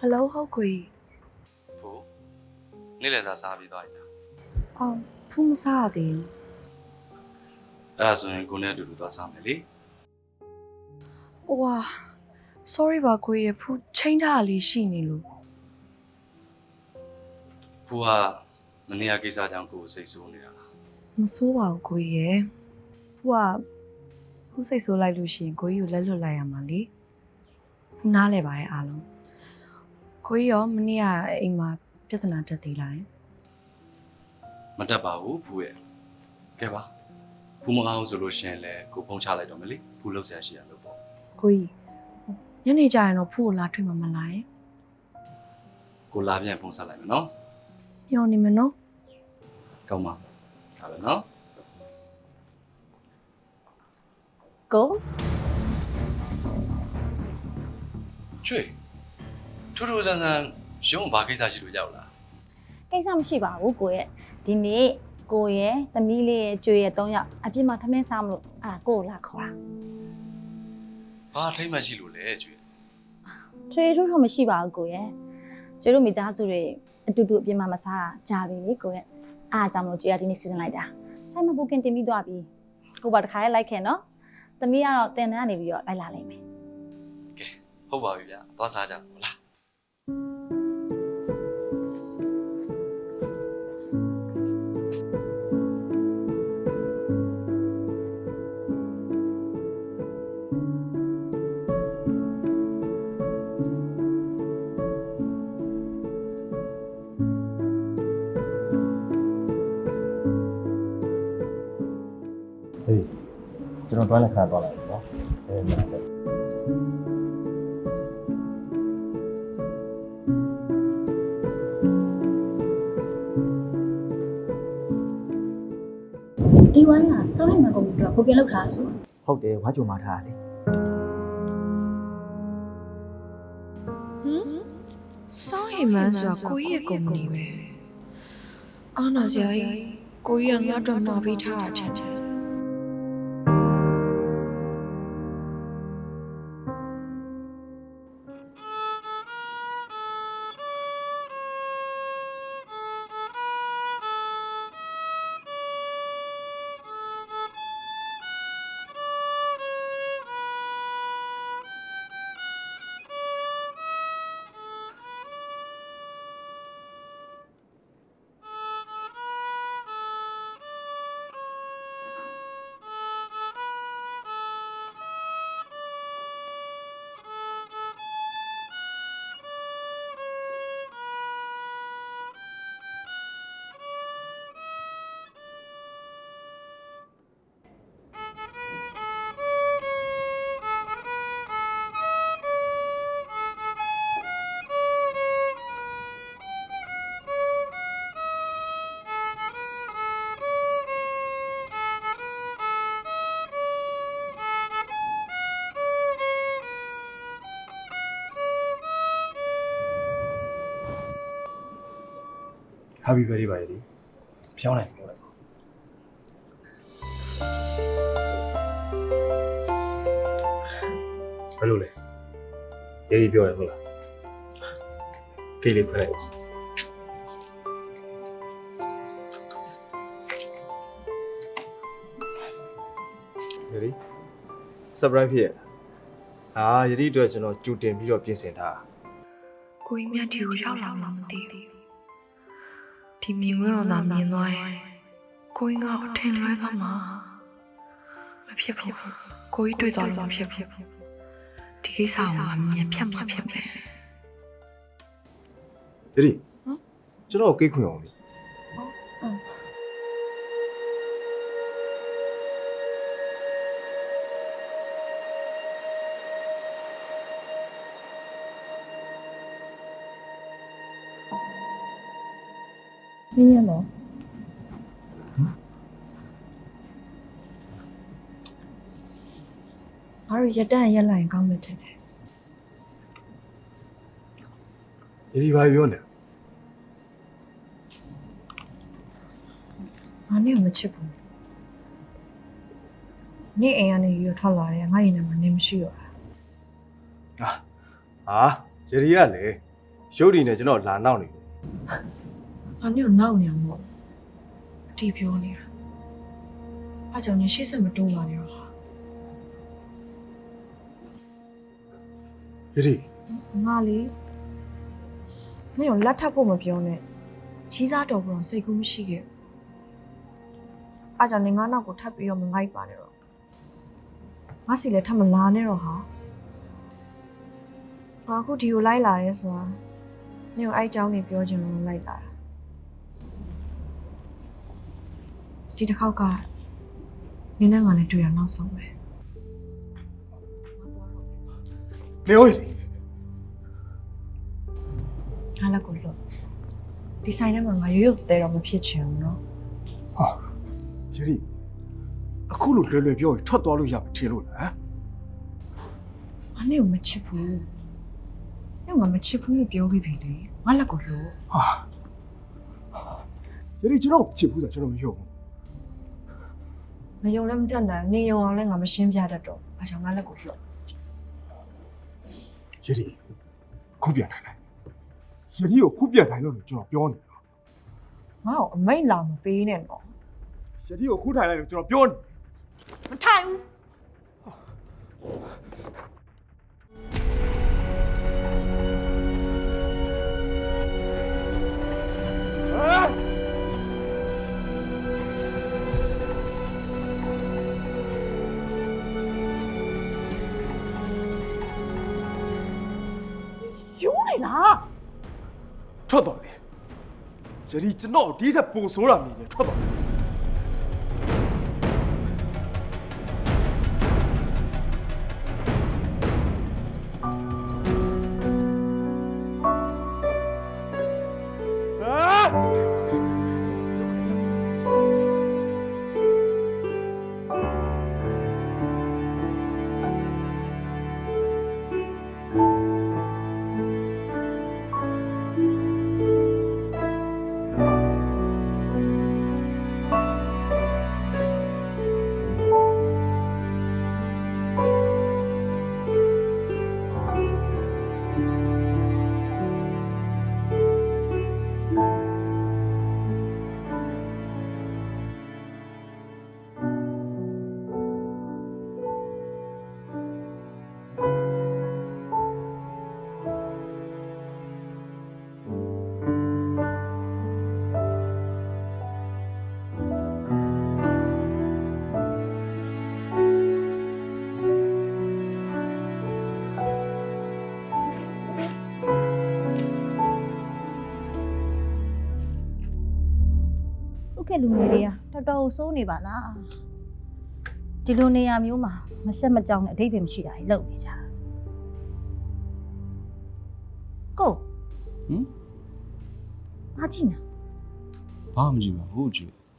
ဟယ်လိုဟုတ်ကိုကြီးဖို့နေ့လည်စာစားပြီးသွားပြီလားအော်ဖူးမစားရသေးဘူးအဲ့ဒါဆိုရင်ကိုနဲ့အတူတူသွားစားမယ်လေဟိုဟာ sorry ပါကိုကြီးရဖူးချိန်ထားတာလေးရှိနေလို့ဖို့ကမနေ့ကကိစ္စကြောင့်ကိုယ်စိတ်ဆိုးနေတာလားမစိုးပါဘူးကိုကြီးရဖူးကဖူးစိတ်ဆိုးလိုက်လို့ရှိရင်ကိုကြီးကိုလက်လွတ်လိုက်ရမှာလေဖူးနားလဲပါရဲ့အားလုံး ကိုကြီးရောမနေ့ကအိမ်မှာပြဿနာတက်သေးလားယင်မတက်ပါဘူးဖို့ရဲ့ကဲပါဖူးမအောင်ဆိုလို့ရှရင်လဲကိုဖုံးချလိုက်တော့မယ်လေဖူးလောက်ဆရာရှိရလို့ပေါ့ကိုကြီးညနေကျရင်တော့ဖူးကိုလာထွေးမှာမလားယင်ကိုလာပြန်ဖုံးဆက်လိုက်မယ်နော်ညောင်းနေမနော်ကောင်းပါဒါပဲနော်ကိုကျွေ ထူးထူးဆန်းဆန်းရုံးဘာကိစ္စရှိလို့ရောက်လာကိစ္စမရှိပါဘူးကိုရဲ့ဒီနေ့ကိုရဲ့သမီးလေးရဲ့ကျွေရဲ့၃ယောက်အပြစ်မှာထမင်းစားမလို့အာကိုကိုလာခေါ်တာဘာထိမ့်မှရှိလို့လဲကျွေထွေထူးထူးမရှိပါဘူးကိုရဲ့ကျွေတို့မိသားစုတွေအတူတူအပြစ်မှာမစားတာကြာပြီလေကိုရဲ့အားအကြောင့်မလို့ကျွေကဒီနေ့စီစဉ်လိုက်တာဆိုင်မဘုကင်တင်ပြီးသွားပြီကိုပါတခါရဲလိုက်ခဲ့နော်သမီးကတော့တင်တန်းကနေပြီးတော့လိုက်လာလိမ့်မယ်ဟုတ်ပါပြီဗျာသွားစားကြဟု ကျွန်တော်တွန်းလက်ခံသွားလိုက်ပြီနော်အဲနားတယ်ဒီဝိုင်းကစောင်းဟိမ်မန်ကုမ္ပဏီတို့ကဘုတ်ကင်လောက်ထားဆိုတော့ဟုတ်တယ်ဝါကြုံมาထားတာလေဟမ်စောင်းဟိမ်မန်းဆိုတာကိုကြီးရဲ့ကုမ္ပဏီပဲအာနာဇာကြီးကိုကြီးကငါ့အတွက်မှာပေးထားတာထင်တယ် ဟာဘီဘယ်ဒီပါလေဖြောင်းလိုက်ပြောလိုက်ဘယ်လိုလဲရေးပြီးပြောရဟုတ်လားကေးလေးခွဲလိုက်ယရီ surprise ဖြစ်ရလားအာယရီအတွက်ကျွန်တော်ကြိုတင်ပြီးတော့ပြင်ဆင်ထားတာကိုကြီးမြတ်ဒီကိုရောက်လာမှမသိဘူး ဒီမြင်ကွင်းတော့သာမြင်သွားရင်ကိုကြီးငါ့ကိုထင်လွဲသွားမှာမဖြစ်ဘူးကိုကြီးတွေ့သွားလို့မဖြစ်ဘူးဒီကိစ္စကိုငါမြင်ဖြတ်မှဖြစ်မယ်ယရီကျွန်တော်ကိုကိတ်ခွင်အောင်လေ င်းရတော့ငါတို့ရတန့်ရက်လိုက်ရင်ကောင်းမယ်ထင်တယ်ယရီဘာပြောလဲငါနဲ့မချစ်ဘူးနေ့အိမ်ကနေရထွက်လာတယ်ငါရင်ထဲမှာနေမရှိတော့တာဟာဟာယရီကလေရုပ်တည်နဲ့ကျွန်တော်လာနောက်နေတယ်။ အနည်းကိုနောက်နေအောင်မို့အတီးပြောနေတာ။အားကြောင့်ညရှေ့ဆက်မတိုးပါနဲ့တော့ဟာယတိ။ငါလေ။နင်ကိုလက်ထပ်ဖို့မပြောနဲ့။ရီးစားတော်ကတော့စိတ်ကူးမရှိခဲ့ဘူး။အားကြောင့်နင်ငါနောက်ကိုထပ်ပြီးတော့မငိုက်ပါနဲ့တော့။ငါစီလည်းထပ်မလာနဲ့တော့ဟာ။ငါအခုဒီကိုလိုက်လာရဲဆိုတာနင်ကိုအဲ့အကြောင်းနေပြောချင်လို့လိုက်လာတာ။ ဒီတစ်ခေါက်ကနင်နဲ့ငါနဲ့တွေ့ရနောက်ဆုံးပဲနေဟုတ်ယတိ။ငါလက်ကိုလွတ်။ဒီဆိုင်ထဲမှာငါရိုးရိုးတဲတော့မဖြစ်ချင်ဘူးနော်ဟာယရီအခုလိုလွယ်လွယ်ပြောရင်ထွက်သွားလို့ရမှာထင်လို့လား။ငါနဲ့ကိုမချစ်ဘူး။နင်ကငါမချစ်ဘူးလို့ပြောပြီးပြီလေ။ငါလက်ကိုလွတ်ဟာယရီကျွန်တော်ချစ်ဘူးဆိုကျွန်တော်မယုံဘူး။ မယုံလည်းမတတ်နိုင်။နေယုံအောင်လည်းငါမရှင်းပြတတ်တော့။အားကြောင့်ငါလက်ကိုလွတ်ယရီခုပြန်နိုင်လိုက်ယရီကိုခုပြန်နိုင်လို့ကျွန်တော်ပြောနေတယ်။ငါ့ကိုအမိတ်လာမပေးနဲ့တော့ယရီကိုခုထိုင်လိုက်လို့ကျွန်တော်ပြောနေ။မထိုင်ဘူး ထွက်သွားလေယရီကျွန်တော်ဒီထက်ပိုဆိုးတာမြင်နေထွက်သွား လေ။ဟုတ်ကဲ့လူငယ်တွေကတော်တော်စိုးနေပါလား။ဒီလိုနေရာမျိုးမှာမရှက်မကြောက်နဲ့အဓိပ္ပာယ်မရှိတာကြီးလုပ်နေကြတာ။ကိုဟမ်ဘာကြည့်နေဘာမှမကြည့်ပါဘူးကြည့်